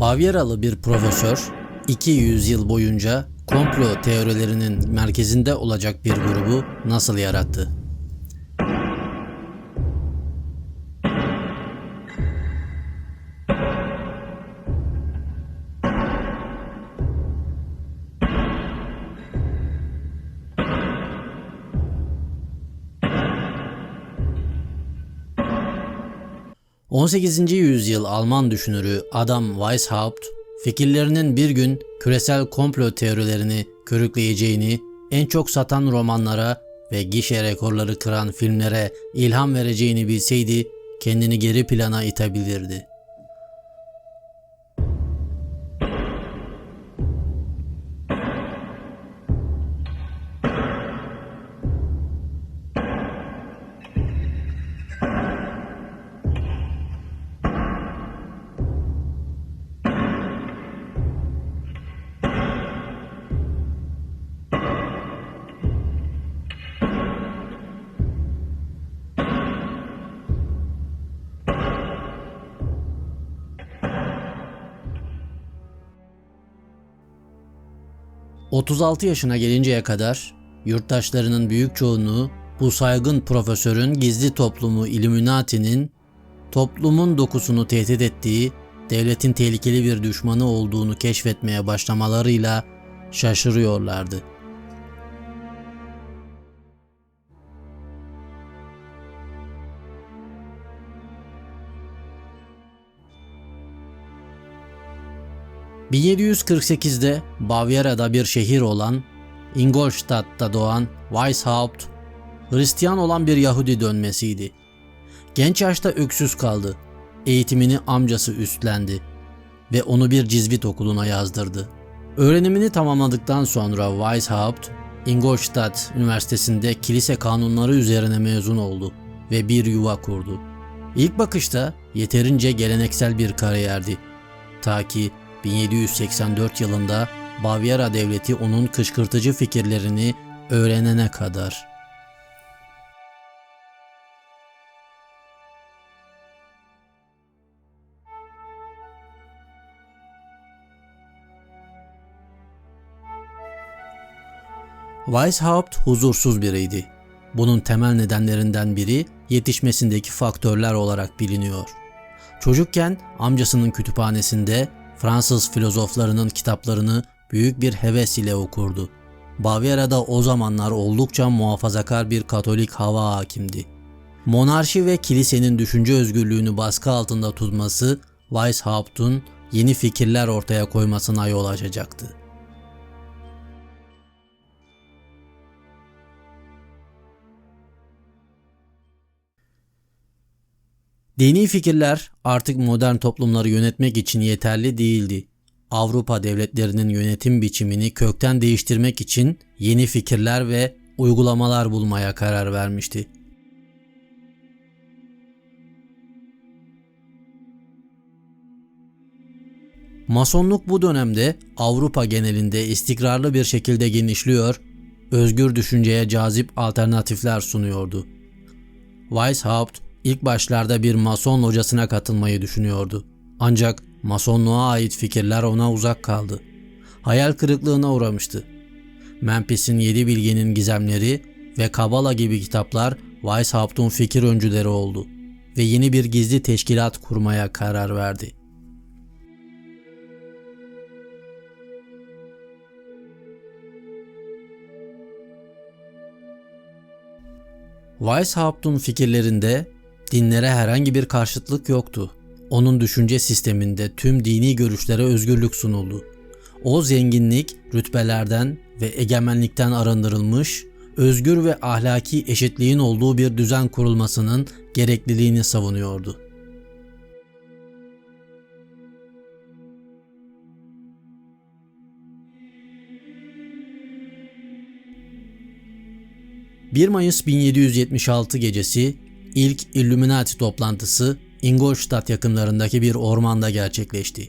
Bavyeralı bir profesör 200 yıl boyunca komplo teorilerinin merkezinde olacak bir grubu nasıl yarattı? ...18. yüzyıl Alman düşünürü Adam Weishaupt, fikirlerinin bir gün küresel komplo teorilerini körükleyeceğini, en çok satan romanlara ve gişe rekorları kıran filmlere ilham vereceğini bilseydi, kendini geri plana itebilirdi. ...36 yaşına gelinceye kadar yurttaşlarının büyük çoğunluğu bu saygın profesörün gizli toplumu Illuminati'nin toplumun dokusunu tehdit ettiği, devletin tehlikeli bir düşmanı olduğunu keşfetmeye başlamalarıyla şaşırıyorlardı. ...1748'de Bavyera'da bir şehir olan Ingolstadt'ta doğan Weishaupt, Hristiyan olan bir Yahudi dönmesiydi. Genç yaşta öksüz kaldı. Eğitimini amcası üstlendi ve onu bir cizvit okuluna yazdırdı. Öğrenimini tamamladıktan sonra Weishaupt, Ingolstadt Üniversitesi'nde kilise kanunları üzerine mezun oldu ve bir yuva kurdu. İlk bakışta yeterince geleneksel bir kariyerdi. Ta ki 1784 yılında Bavyera devleti onun kışkırtıcı fikirlerini öğrenene kadar. Weishaupt huzursuz biriydi. Bunun temel nedenlerinden biri yetişmesindeki faktörler olarak biliniyor. Çocukken amcasının kütüphanesinde Fransız filozoflarının kitaplarını büyük bir heves ile okurdu. Bavyera'da o zamanlar oldukça muhafazakar bir Katolik hava hakimdi. Monarşi ve kilisenin düşünce özgürlüğünü baskı altında tutması Weishaupt'un yeni fikirler ortaya koymasına yol açacaktı. Dini fikirler artık modern toplumları yönetmek için yeterli değildi. Avrupa devletlerinin yönetim biçimini kökten değiştirmek için yeni fikirler ve uygulamalar bulmaya karar vermişti. Masonluk bu dönemde Avrupa genelinde istikrarlı bir şekilde genişliyor, özgür düşünceye cazip alternatifler sunuyordu. Weishaupt ilk başlarda bir mason locasına katılmayı düşünüyordu. Ancak masonluğa ait fikirler ona uzak kaldı. Hayal kırıklığına uğramıştı. Memphis'in Yedi Bilgenin Gizemleri ve Kabala gibi kitaplar Weishaupt'un fikir öncüleri oldu ve yeni bir gizli teşkilat kurmaya karar verdi. Weishaupt'un fikirlerinde dinlere herhangi bir karşıtlık yoktu. Onun düşünce sisteminde tüm dini görüşlere özgürlük sunuldu. O zenginlik, rütbelerden ve egemenlikten arındırılmış, özgür ve ahlaki eşitliğin olduğu bir düzen kurulmasının gerekliliğini savunuyordu. ...1 Mayıs 1776 gecesi ilk Illuminati toplantısı Ingolstadt yakınlarındaki bir ormanda gerçekleşti.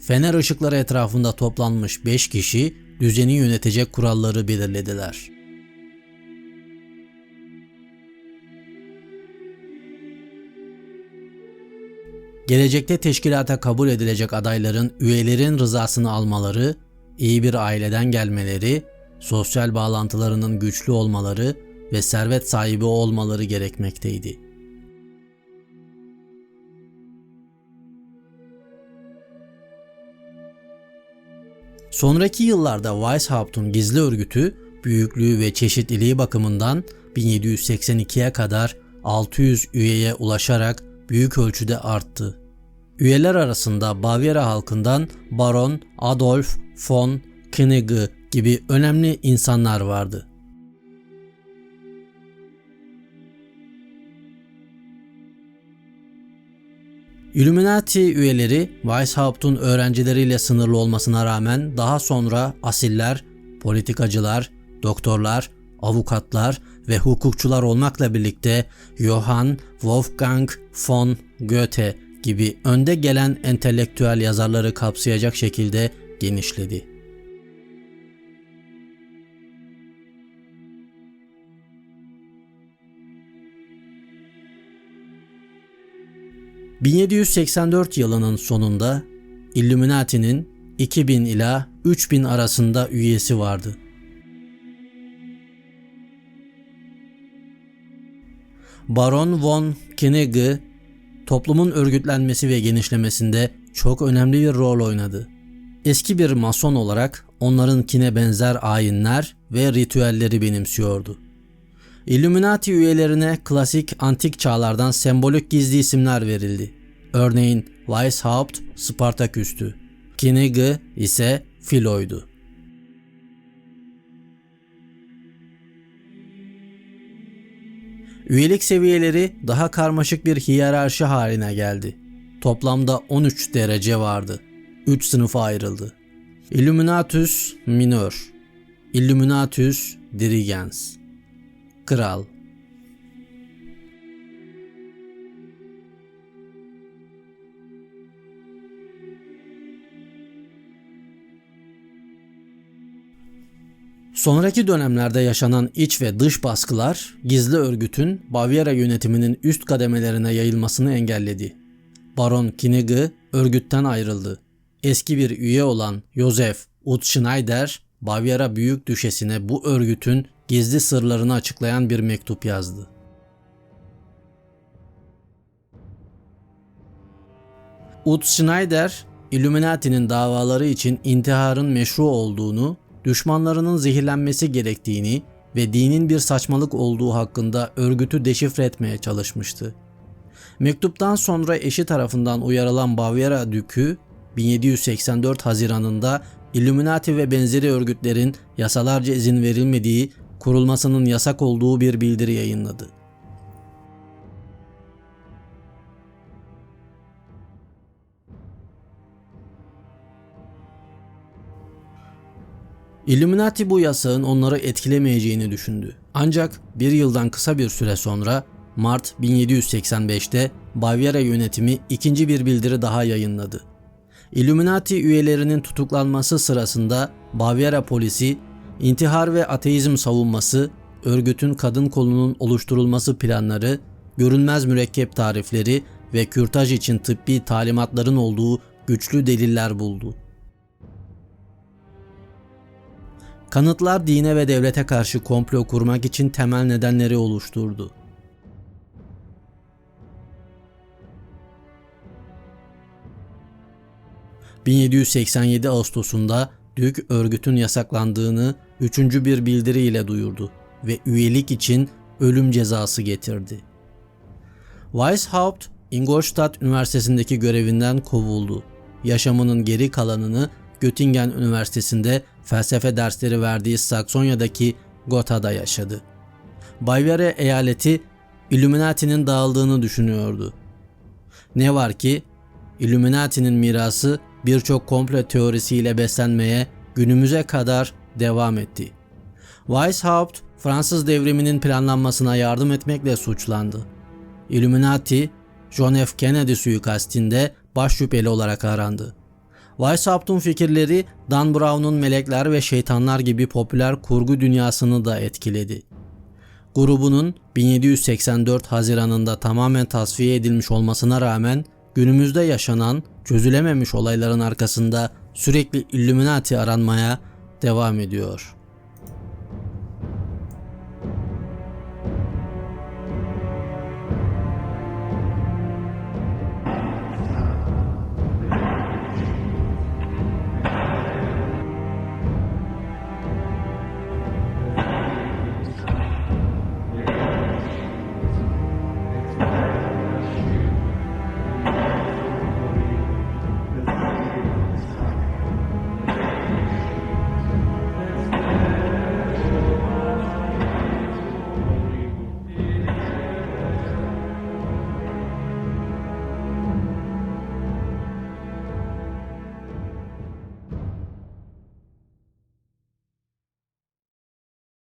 Fener ışıkları etrafında toplanmış 5 kişi düzeni yönetecek kuralları belirlediler. gelecekte teşkilata kabul edilecek adayların üyelerin rızasını almaları, iyi bir aileden gelmeleri, sosyal bağlantılarının güçlü olmaları ve servet sahibi olmaları gerekmekteydi. Sonraki yıllarda Weishaupt'un gizli örgütü büyüklüğü ve çeşitliliği bakımından 1782'ye kadar 600 üyeye ulaşarak büyük ölçüde arttı. Üyeler arasında Bavyera halkından Baron Adolf von Knigge gibi önemli insanlar vardı. Illuminati üyeleri Weishaupt'un öğrencileriyle sınırlı olmasına rağmen daha sonra asiller, politikacılar, doktorlar, avukatlar ve hukukçular olmakla birlikte Johann Wolfgang von Goethe gibi önde gelen entelektüel yazarları kapsayacak şekilde genişledi. ...1784 yılının sonunda Illuminati'nin 2000 ila 3000 arasında üyesi vardı. Baron von Knigge toplumun örgütlenmesi ve genişlemesinde çok önemli bir rol oynadı. Eski bir mason olarak onlarınkine benzer ayinler ve ritüelleri benimsiyordu. Illuminati üyelerine klasik antik çağlardan sembolik gizli isimler verildi. Örneğin Weishaupt Spartaküs'tü. Knigge ise Filo'ydu. Üyelik seviyeleri daha karmaşık bir hiyerarşi haline geldi. Toplamda 13 derece vardı. 3 sınıfa ayrıldı. Illuminatus minor, Illuminatus dirigens, Kral, Sonraki dönemlerde yaşanan iç ve dış baskılar gizli örgütün Bavyera yönetiminin üst kademelerine yayılmasını engelledi. Baron Knigge örgütten ayrıldı. Eski bir üye olan Josef Utschneider, Bavyera Büyük Düşesi'ne bu örgütün gizli sırlarını açıklayan bir mektup yazdı. Utschneider, Illuminati'nin davaları için intiharın meşru olduğunu düşmanlarının zehirlenmesi gerektiğini ve dinin bir saçmalık olduğu hakkında örgütü deşifre etmeye çalışmıştı. Mektuptan sonra eşi tarafından uyarılan Bavyera Dükü 1784 Haziran'ında Illuminati ve benzeri örgütlerin yasalarca izin verilmediği, kurulmasının yasak olduğu bir bildiri yayınladı. Illuminati bu yasağın onları etkilemeyeceğini düşündü. Ancak bir yıldan kısa bir süre sonra Mart 1785'te Bavyera yönetimi ikinci bir bildiri daha yayınladı. Illuminati üyelerinin tutuklanması sırasında Bavyera polisi intihar ve ateizm savunması, örgütün kadın kolunun oluşturulması planları, görünmez mürekkep tarifleri ve kürtaj için tıbbi talimatların olduğu güçlü deliller buldu. Kanıtlar dine ve devlete karşı komplo kurmak için temel nedenleri oluşturdu. ...1787 Ağustos'unda Dük örgütün yasaklandığını üçüncü bir bildiri ile duyurdu ve üyelik için ölüm cezası getirdi. Weishaupt, Ingolstadt Üniversitesi'ndeki görevinden kovuldu. Yaşamının geri kalanını Göttingen Üniversitesi'nde felsefe dersleri verdiği Saksonya'daki Gotha'da yaşadı. Bavyera eyaleti Illuminati'nin dağıldığını düşünüyordu. Ne var ki Illuminati'nin mirası birçok komplo teorisiyle beslenmeye günümüze kadar devam etti. Weishaupt Fransız devriminin planlanmasına yardım etmekle suçlandı. Illuminati, John F. Kennedy suikastinde baş şüpheli olarak arandı. Weishaupt'un fikirleri Dan Brown'un Melekler ve Şeytanlar gibi popüler kurgu dünyasını da etkiledi. Grubunun 1784 Haziran'ında tamamen tasfiye edilmiş olmasına rağmen günümüzde yaşanan çözülememiş olayların arkasında sürekli Illuminati aranmaya devam ediyor.